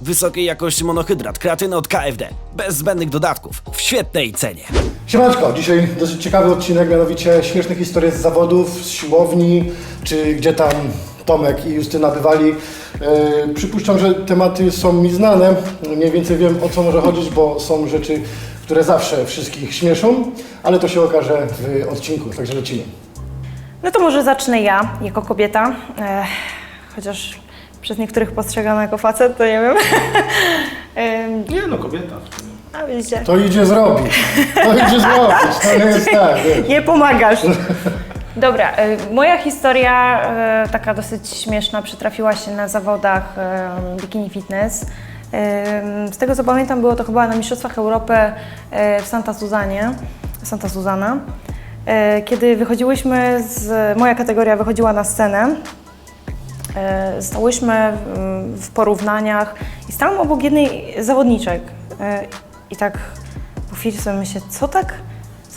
Wysokiej jakości monohydrat kreatyny od KFD. Bez zbędnych dodatków. W świetnej cenie. Siemanczko, dzisiaj dosyć ciekawy odcinek, mianowicie śmieszne historie z zawodów, z siłowni, czy gdzie tam Tomek i Justyna bywali. E, przypuszczam, że tematy są mi znane, mniej więcej wiem o co może chodzić, bo są rzeczy, które zawsze wszystkich śmieszą, ale to się okaże w odcinku, także lecimy. No to może zacznę ja, jako kobieta. Ech, chociaż przez niektórych postrzegana jako facet, to nie wiem. Em, Nie no, kobieta. A widzicie, To idzie zrobić, to idzie zrobić, to nie jest tak, wiesz. nie pomagasz. Dobra, e, moja historia, e, taka dosyć śmieszna, przytrafiła się na zawodach bikini fitness. Z tego co pamiętam, było to chyba na Mistrzostwach Europy e, w Santa Suzanie, Santa Susana. Kiedy wychodziłyśmy, z, moja kategoria wychodziła na scenę, Stałyśmy mm, w porównaniach i stałam obok jednej zawodniczek. E, I tak po chwili sobie myślę, co tak,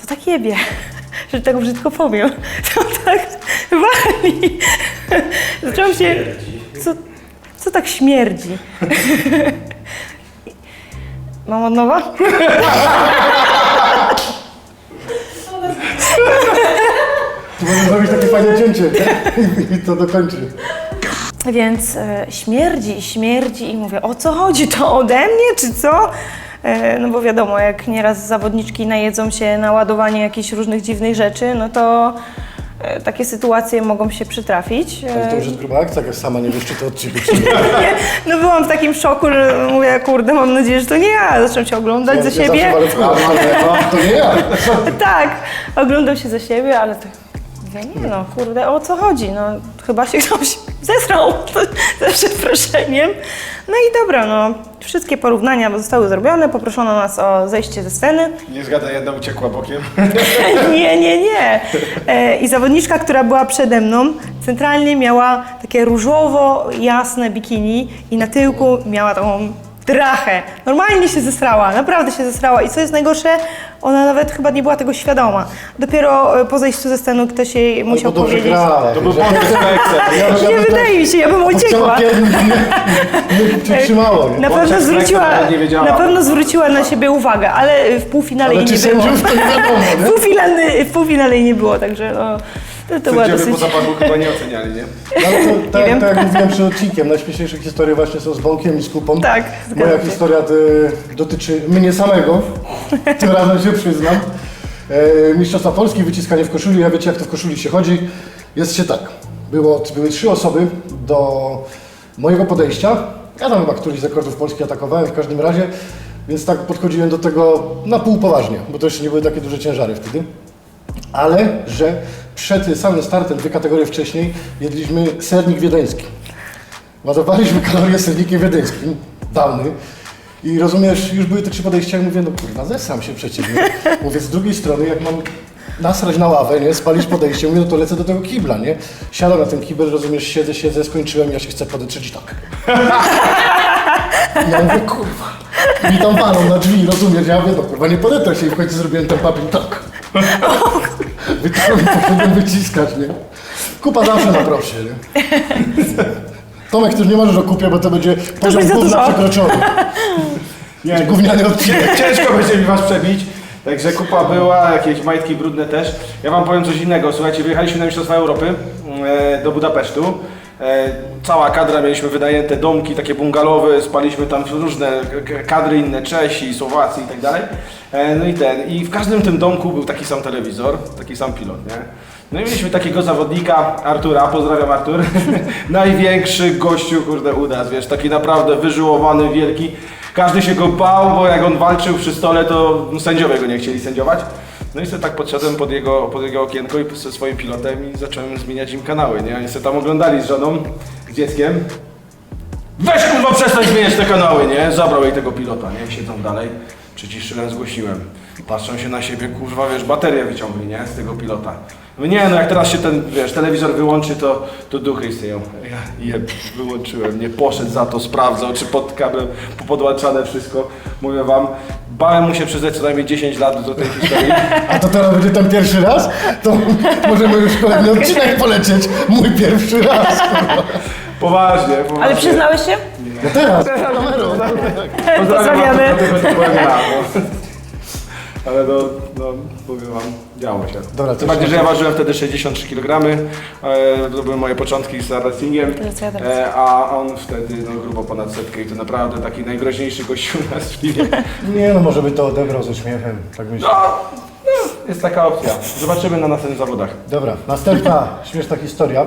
co tak jebie, że tak brzydko powiem, co tak wali. Zaczęłam się, co, co tak śmierdzi. Mam od nowa? Możemy zrobić takie fajne cięcie i to dokończy. Więc e, śmierdzi śmierdzi i mówię, o co chodzi, to ode mnie czy co? E, no bo wiadomo, jak nieraz zawodniczki najedzą się na ładowanie jakichś różnych dziwnych rzeczy, no to e, takie sytuacje mogą się przytrafić. Ale to już jest gruba akcja, jak sama nie wiesz, czy to od ciebie, czy nie. no byłam w takim szoku, że mówię, kurde, mam nadzieję, że to nie ja. Zaczęłam się oglądać za siebie. Zawsze ale to nie ja. tak, oglądam się za siebie, ale to mówię, nie no, kurde, o co chodzi? No, chyba się ktoś zesrał ze przeproszeniem. No i dobra, no, wszystkie porównania zostały zrobione, poproszono nas o zejście ze sceny. Nie zgada, jedna uciekła bokiem. Nie, nie, nie. E, I zawodniczka, która była przede mną, centralnie miała takie różowo-jasne bikini i na tyłku miała taką drachę. Normalnie się zesrała, naprawdę się zesrała. I co jest najgorsze, ona nawet chyba nie była tego świadoma. Dopiero e, po zejściu ze sceny ktoś jej musiał dobrze powiedzieć. grała. To był inspekcja. ja- Nie wydaje mi się, ja bym uciekła. Nie? Na pewno, zwróciła, na pewno zwróciła na siebie uwagę, ale w półfinale Ale jej nie było. sędziów to nie wiadomo, W półfinale, w półfinale jej nie było, także no, to, to była dosyć... po zapachu chyba nie oceniali, nie? No, to, tak, tak jak mówiłem przed odcinkiem, najśmieszniejsze historie właśnie są z Bąkiem i z Kupą. Tak, Moja się. historia to, dotyczy mnie samego, tym razem się przyznam. E, Mistrzostwa Polski, wyciskanie w koszuli, ja wiecie jak to w koszuli się chodzi. Jest się tak, Było, były trzy osoby do mojego podejścia. Ja tam chyba któryś z rekordów Polski atakowałem w każdym razie, więc tak podchodziłem do tego na pół poważnie, bo to jeszcze nie były takie duże ciężary wtedy. Ale, że przed samym startem, dwie kategorie wcześniej, jedliśmy sernik wiedeński. Ładowaliśmy kalorie sernikiem wiedeńskim, dawny. I rozumiesz, już były te trzy podejścia i mówię, no kurwa, zesram się przecież? Mówię, z drugiej strony, jak mam nasrać na ławę, nie? Spalić podejście, mówię, no to lecę do tego kibla, nie? Siadam na ten kibel, rozumiesz, siedzę, siedzę, skończyłem, ja się chcę podetrzeć i tak. I ja mówię, kurwa. I tam na drzwi, rozumiesz, ja mówię, no kurwa, nie podetrę się i w końcu zrobiłem ten papier tak. Poszedłem wyciskać, nie? Kupa zawsze na prosie, nie? Tomek, ty już nie możesz o kupie, bo to będzie poziom będzie za gówna dużo. przekroczony. Nie, Gówniany odcinek. Ciężko będzie mi was przebić. Także kupa była, jakieś majtki brudne też. Ja wam powiem coś innego. Słuchajcie, wyjechaliśmy na Mistrzostwa Europy e, do Budapesztu. E, cała kadra, mieliśmy wynajęte domki, takie bungalowy, spaliśmy tam różne kadry inne, Czesi, Słowacji i tak dalej. E, no i ten, i w każdym tym domku był taki sam telewizor, taki sam pilot, nie? No i mieliśmy takiego zawodnika, Artura, pozdrawiam Artur, największy gościu, kurde, u nas, wiesz, taki naprawdę wyżyłowany, wielki. Każdy się go bał, bo jak on walczył przy stole, to sędziowie go nie chcieli sędziować. No i sobie tak podszedłem pod jego, pod jego okienko i ze swoim pilotem i zacząłem zmieniać im kanały, nie? Oni sobie tam oglądali z żoną, z dzieckiem. Weź kurwa przestań zmieniać te kanały, nie? Zabrał jej tego pilota, nie? Siedzą dalej, przyciszyłem, zgłosiłem. Patrzą się na siebie, kurwa, wiesz, baterię wyciągli, nie? Z tego pilota. Mówię, nie, no jak teraz się ten, wiesz, telewizor wyłączy, to, to duchy istnieją. Ja je wyłączyłem, nie poszedł za to, sprawdzał, czy pod kablem podłączane wszystko. Mówię wam, bałem mu się przyznać co najmniej 10 lat do tej historii. A to teraz będzie ten pierwszy raz? To możemy już kolejny odcinek polecieć. Mój pierwszy raz. Poważnie, poważnie. Ale przyznałeś się? Nie, No teraz, kamerą. Pozdrawiamy. Ale no, no, powiem wam, działo się. Dobra, Tym bardziej, się- że ja ważyłem wtedy 63 kg, e, to były moje początki z Racja, racja. e, a on wtedy no, grubo ponad setkę i to naprawdę taki najgroźniejszy gościu nas w teamie. Nie no, może by to odebrał ze śmiechem, tak myślę. No, no, jest taka opcja. Zobaczymy na następnych zawodach. Dobra, następna śmieszna historia.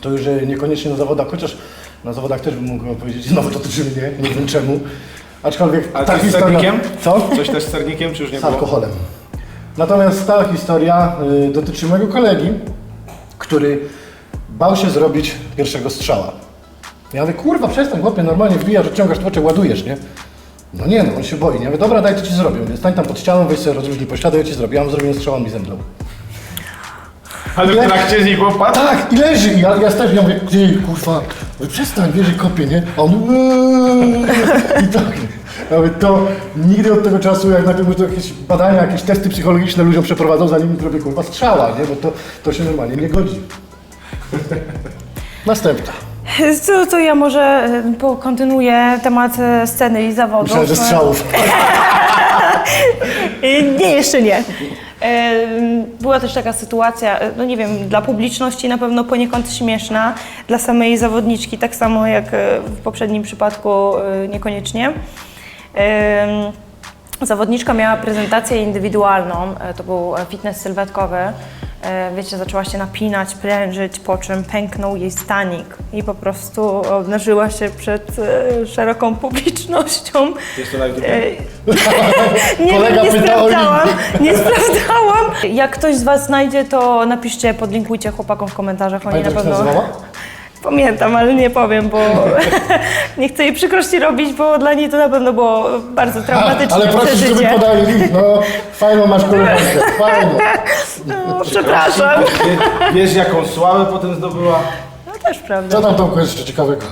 To już e, niekoniecznie na zawodach, chociaż na zawodach też bym mógł powiedzieć, znowu dotyczy mnie, nie wiem czemu. Aczkolwiek Ale ta coś z historia... sernikiem? Co? Coś też z sernikiem, czy już nie Z było? alkoholem. Natomiast ta historia y, dotyczy mojego kolegi, który bał się zrobić pierwszego strzała. Ja mówię, kurwa, przestań, chłopie, normalnie wbijasz, odciągasz tłoczek, ładujesz, nie? No nie no, on się boi. Ja mówię, dobra, daj, to ci zrobię. Mówię, stań tam pod ścianą, weź sobie rozluźnij poślady, ja ci zrobię. Ja mu zrobiłem strzał, on mi zemdlał. Ale w trakcie z nich chłopak? Tak, i leży. I ja, ja stałem, ja mówię, ty, kurwa, mówię, przestań, bierze kopie, nie? A on, "Eee". i tak. Mówię, to nigdy od tego czasu, jak najpierw to jakieś badania, jakieś testy psychologiczne ludziom przeprowadzą, zanim zrobię, kurwa, strzała, nie? Bo to, to się normalnie nie godzi. Następna. Co, to ja może e, po- kontynuuję temat e, sceny i zawodów. Myślałem, że strzałów. E, Nie, jeszcze nie. E, Była też taka sytuacja, e, no nie wiem, dla publiczności na pewno poniekąd śmieszna, dla samej zawodniczki tak samo jak e, w poprzednim przypadku e, niekoniecznie. Zawodniczka miała prezentację indywidualną, e, to był e, fitness sylwetkowy. E, Wiecie, zaczęła się napinać, prężyć, po czym pęknął jej stanik i po prostu obnażyła się przed szeroką publicznością. Jest to na YouTube? Nie Kolega nie sprawdzałam, nie sprawdzałam. Jak ktoś z Was znajdzie, to napiszcie, podlinkujcie chłopakom w komentarzach, oni Pamiętasz, na pewno... Pamiętam, ale nie powiem, bo nie chcę jej przykrości robić, bo dla niej to na pewno było bardzo traumatyczne Ale prosisz, żeby przeżycie. podali link, no. Fajną masz koleżankę, fajną. No, przepraszam. Wie- Wiesz jaką sławę potem zdobyła? No też prawda. Co tam Tomku jeszcze ciekawego?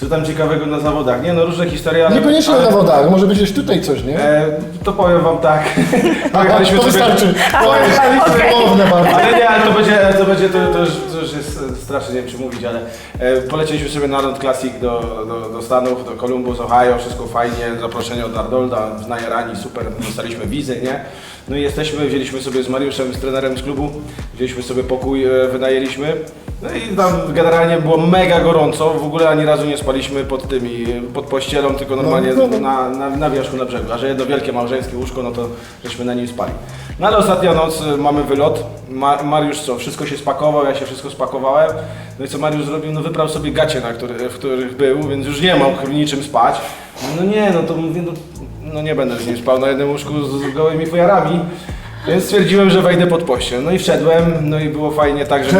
Co tam ciekawego na zawodach? Nie no, różne historie, ale... Niekoniecznie na ale- zawodach, może być gdzieś tutaj coś, nie? E, to powiem wam tak. Aha, to sobie- wystarczy. To jest okej. słowne bardzo. Ale nie, ale to będzie, to będzie, to, to, już, już jest e, strasznie, nie wiem czy mówić, ale e, polecieliśmy sobie na Arnold Classic do, do, do Stanów, do Columbus, Ohio, wszystko fajnie, zaproszenie od Arnolda, w Najarani, super, dostaliśmy wizy, nie? No i jesteśmy, wzięliśmy sobie z Mariuszem, z trenerem z klubu, wzięliśmy sobie pokój, e, wynajęliśmy. No i tam generalnie było mega gorąco, w ogóle ani razu nie spaliśmy pod tymi, pod pościelą, tylko normalnie No, no, no. na, na, na wierzchu, na brzegu, a że jedno wielkie małżeńskie łóżko, no to żeśmy na nim spali. No ale ostatnia noc y, mamy wylot, Ma, Mariusz co, wszystko się spakował, ja się wszystko spakowałem, no i co Mariusz zrobił, no wybrał sobie gacie, na który, w których był, więc już nie mógł niczym spać. No nie, no to mówię, no, no nie będę z nim spał na jednym łóżku z, z gołymi fujarami. Więc stwierdziłem, że wejdę pod pościel. No i wszedłem, no i było fajnie tak, że,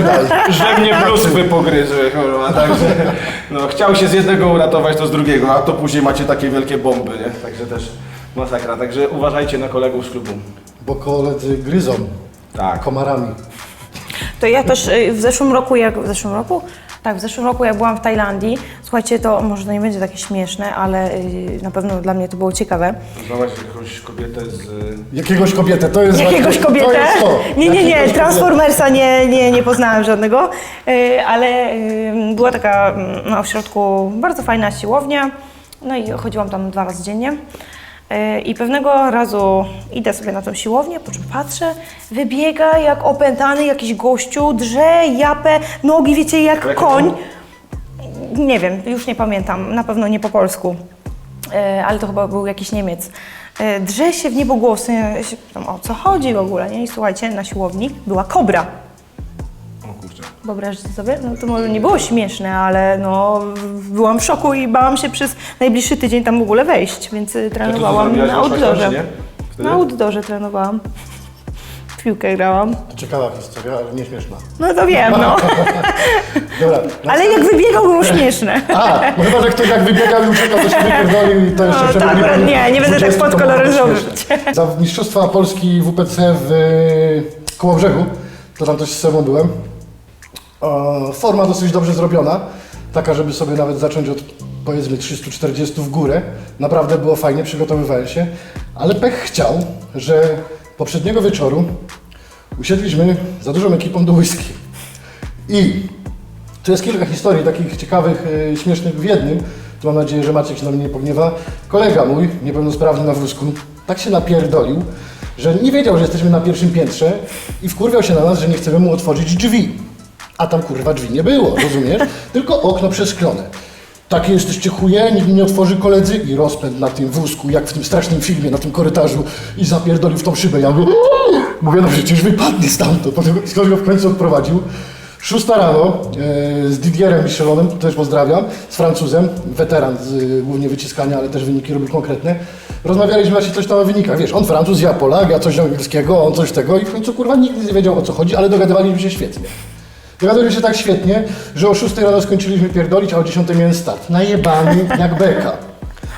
że mnie pluskwy pogryzły, kurwa, także no, chciał się z jednego uratować, to z drugiego, a to później macie takie wielkie bomby, nie? Także też masakra, także uważajcie na kolegów z klubu. Bo koledzy gryzą Tak. komarami. To ja też y, w zeszłym roku, jak w zeszłym roku? Tak, w zeszłym roku jak byłam w Tajlandii, słuchajcie, to może to nie będzie takie śmieszne, ale y, na pewno dla mnie to było ciekawe. Zobacz jakąś kobietę z... Jakiegoś kobietę, to jest Jakiegoś właśnie- kobietę? To jest to. Nie, nie, nie, Jakiegoś Transformersa nie, nie, nie poznałam żadnego, y, ale y, była taka mm, na ośrodku bardzo fajna siłownia, no i chodziłam tam dwa razy dziennie. Y, I pewnego razu idę sobie na tą siłownię, po czym patrzę, wybiega jak opętany jakiś gościu, drze japę, nogi wiecie jak koń. Nie wiem, już nie pamiętam, na pewno nie po polsku, E, ale to chyba był jakiś Niemiec. E, Drze się w ja się pytam, o co chodzi w ogóle, nie? I słuchajcie, na siłowni była kobra. Wyobraźcie sobie? No to może nie było śmieszne, ale no byłam w szoku i bałam się przez najbliższy tydzień tam w ogóle wejść, więc y, trenowałam na outdoorze. Na outdoorze trenowałam. W piłkę grałam. To ciekawa historia, ale nie śmieszna. No to wiem, no. Dobra. Ale jak wybiegał, było śmieszne. A, no chyba, że ktoś jak wybiegał i uciekał, to się wypierdolił i to jeszcze No, to akurat pani nie, nie będę 20, tak to mogło być podkoloryzowywać. śmieszne. Za Mistrzostwa Polski WPC w y, Kołobrzegu, to tam też z sobą byłem. E, Forma dosyć dobrze zrobiona, taka, żeby sobie nawet zacząć od powiedzmy 340 w górę. Naprawdę było fajnie, przygotowywałem się, ale pech chciał, że poprzedniego wieczoru usiedliśmy za dużą ekipą do whisky. I tu jest kilka historii takich ciekawych, y, śmiesznych w jednym. tu mam nadzieję, że Maciek się na mnie nie pogniewa, kolega mój, niepełnosprawny na wózku, tak się napierdolił, że nie wiedział, że jesteśmy na pierwszym piętrze i wkurwiał się na nas, że nie chcemy mu otworzyć drzwi. A tam kurwa drzwi nie było, rozumiesz? Tylko okno przesklone. Takie jesteście chuje, nikt mi nie otworzy koledzy i rozpęd na tym wózku, jak w tym strasznym filmie, na tym korytarzu i zapierdolił w tą szybę. Ja mówię, mówię no przecież wypadnie stamtąd. Potem skąd go w końcu odprowadził. Szósta rano e, z Didierem Michelonem, też pozdrawiam, z Francuzem, weteran z e, głównie wyciskania, ale też wyniki robił konkretne. Rozmawialiśmy właśnie coś tam o wynikach, wiesz, on Francuz, ja Polak, ja coś angielskiego, on coś tego i w końcu kurwa nikt nie wiedział o co chodzi, ale dogadywaliśmy się świetnie. Dogadaliśmy się tak świetnie, że o 6 rano skończyliśmy pierdolić, a o 10 miałem start. Najebany jak beka.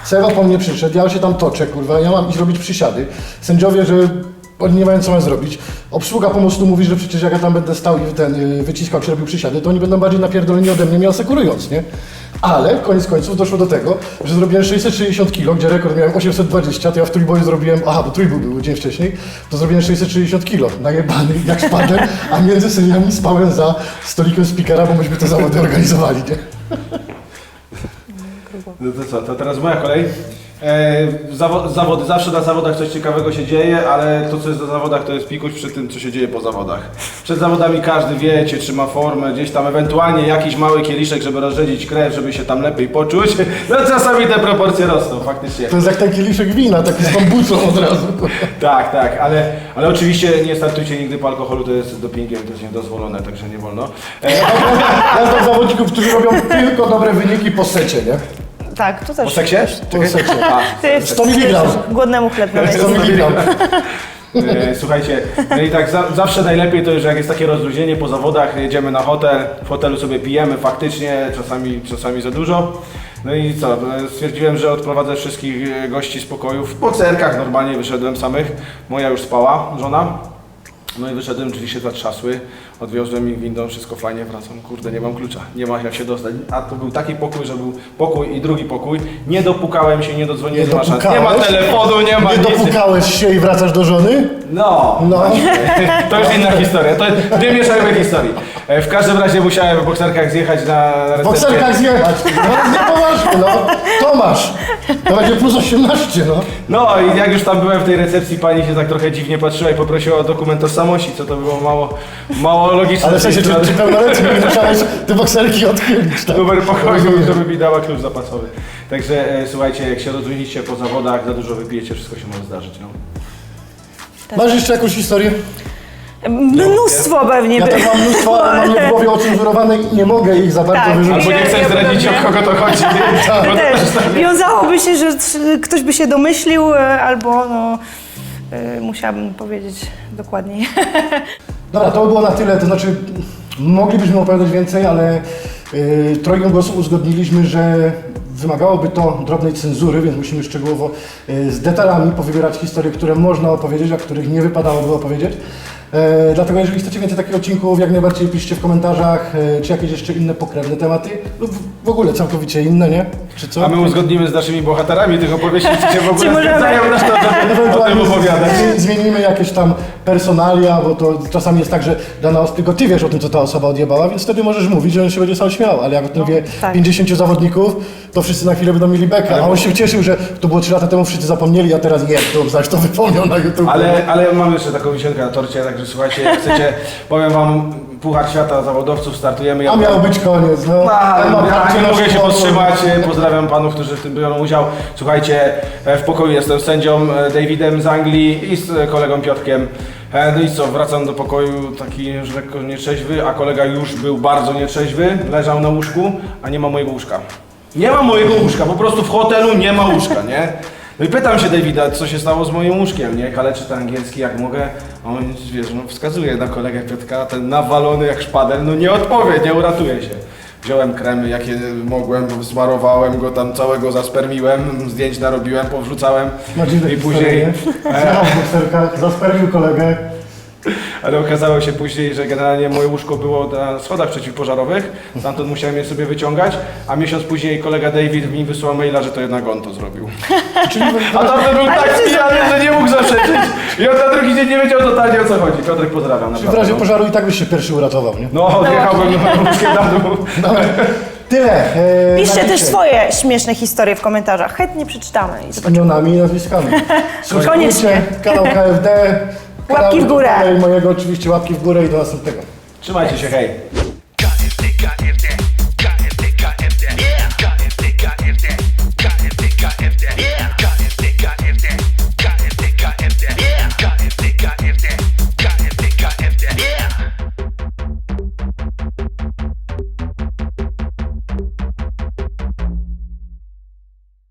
Sewa po mnie przyszedł, ja się tam toczę, kurwa, ja mam iść robić przysiady. Sędziowie, że oni nie mają co mam zrobić. Obsługa pomostu mówi, że przecież jak ja tam będę stał i ten y, wyciskał czy robił przysiady, to oni będą bardziej napierdoleni ode mnie, mnie asekurując, nie? Ale koniec końców doszło do tego, że zrobiłem 660 kg, gdzie rekord miałem 820, to ja w trójboju zrobiłem, aha, bo trójbój był dzień wcześniej, to zrobiłem 660 kg, najebany jak szpadel, a między seniami spałem za stolikiem speakera, bo myśmy te zawody organizowali, nie? No to co, to teraz moja kolej. E, zawo zawody, zawsze na zawodach coś ciekawego się dzieje, ale to co jest na zawodach to jest pikuś przy tym co się dzieje po zawodach. Przed zawodami każdy wie, czy trzyma formę, gdzieś tam ewentualnie jakiś mały kieliszek, żeby rozrzedzić krew, żeby się tam lepiej poczuć. No czasami te proporcje rosną, faktycznie. To jest jak ten kieliszek wina, taki z bambucą od razu. Tak, tak, ale, ale oczywiście nie startujcie nigdy po alkoholu, to jest dopingiem, to jest niedozwolone, także nie wolno. E, Ja znam zawodników, którzy robią tylko dobre wyniki po secie, nie? Tak, to też. po seksie? Po secie. To jest 100 mg. głodnemu chleb na To miligram. E, Słuchajcie, no i tak za, zawsze najlepiej to jest, że jak jest takie rozluźnienie po zawodach, jedziemy na hotel, w hotelu sobie pijemy faktycznie, czasami, czasami za dużo. No i co, e, stwierdziłem, że odprowadzę wszystkich e, gości z pokoju w bocerkach, normalnie wyszedłem samych, moja już spała, żona. No i wyszedłem, drzwi się zatrzasły, odwiozłem ich windą, wszystko fajnie, wracam, kurde, nie mam klucza, nie ma jak się dostać. A to był taki pokój, że był pokój i drugi pokój, nie dopukałem się, nie dodzwoniłem, nie, ma szans, nie ma telefonu, nie ma Nie nic. dopukałeś się i wracasz do żony? No, No. to już inna historia. To dwie mieszajmy historii. E, W każdym razie musiałem w bokserkach zjechać na W recepcję. bokserkach zjechać. No nie poważnie, no. Tomasz. To będzie plus 18, no. No i jak już tam byłem w tej recepcji, pani się tak trochę dziwnie patrzyła i poprosiła o dokument tożsamości, co to było mało, mało logiczne. Ale w sensie, czy, czy pełnoletni musiałeś te bokserki odchylić, tak? Numer pokoju, żeby mi dała klucz zapasowy. Także e, słuchajcie, jak się rozluźnicie po zawodach, za dużo wypijecie, wszystko się może zdarzyć. No. Masz jeszcze jakąś historię? Mnóstwo pewnie Ja by. też mam mnóstwo, ale mam je w głowie ocenzurowane i nie mogę ich za bardzo Tak. wyrzucić. Albo nie Ja- chcesz ja zdradzić, o podobnie. kogo to chodzi. Tak. Bo to Też. tak- Wiązałoby się, że tr- ktoś by się domyślił, e, albo no, musiałabym powiedzieć dokładniej. Dobra, to by było na tyle, to znaczy moglibyśmy opowiadać więcej, ale yy, trojgiem głosów uzgodniliśmy, że wymagałoby to drobnej cenzury, więc musimy szczegółowo yy, z detalami powybierać historie, które można opowiedzieć, a których nie wypadałoby opowiedzieć. E, dlatego jeżeli chcecie więcej takich odcinków, jak najbardziej piszcie w komentarzach, e, czy jakieś jeszcze inne pokrewne tematy, lub w ogóle całkowicie inne, nie? Czy co? A my uzgodnimy z naszymi bohaterami tych opowieści, czy się w Czy ogóle możemy? zgadzają na to, żeby o tym Ewentualnie opowiadać. z- zmienimy jakieś tam personalia, bo to czasami jest tak, że dana osoba, tylko ty wiesz o tym, co ta osoba odjebała, więc wtedy możesz mówić, że on się będzie sam śmiał, ale jak o tym wie tak. 50 zawodników, to wszyscy na chwilę będą mieli bekę, a on się cieszył, że to było 3 lata temu, wszyscy zapomnieli, a teraz je, to zaś to wypomniał na YouTube. Ale, ale mamy jeszcze taką wisienkę na torcie, także słuchajcie, jak chcecie, powiem wam, Puchar Świata Zawodowców startujemy. Ja A miał być koniec, no. No, mam ja nie mogę się powstrzymać. Pozdrawiam panów, którzy w tym biorą udział. Słuchajcie, e, w pokoju jestem z sędzią e, Davidem z Anglii i z kolegą Piotkiem. E, No i co, wracam do pokoju taki już lekko nieczeźwy, a kolega już był bardzo nieczeźwy, leżał na łóżku, a nie ma mojego łóżka. Nie ma mojego łóżka, po prostu w hotelu nie ma łóżka, nie? No i pytam się Davida, co się stało z moim łóżkiem, nie? Kaleczy to angielski, jak mogę. On, wiesz, no wskazuje na kolegę Piotka, ten nawalony jak szpadel, no nie odpowie, nie uratuje się. Wziąłem kremy, jakie mogłem, smarowałem go tam całego, zaspermiłem, zdjęć narobiłem, powrzucałem Ma dziwne i później... nie? Zjechał w bokserkach, zaspermił kolegę. Ale okazało się później, że generalnie moje łóżko było na schodach przeciwpożarowych, stamtąd musiałem je sobie wyciągać, a miesiąc później kolega David mi wysłał maila, że to jednak on to zrobił. Czyli A tamten był tak pijany, że nie mógł zaprzeczyć i on na drugi dzień nie wiedział totalnie o co chodzi. Piotrek pozdrawiam. w naprawdę, razie no. pożaru i tak byś się pierwszy uratował, nie? No, odjechałbym łóżkiem na dół. Dobra. Tyle. e, Piszcie na też dzisiaj. swoje śmieszne historie w komentarzach. Chętnie przeczytamy. I Z imionami i nazwiskami. Koniecznie. Kanał KFD. Łapki w górę. Mojego oczywiście łapki w górę i do następnego. Trzymajcie się, hej.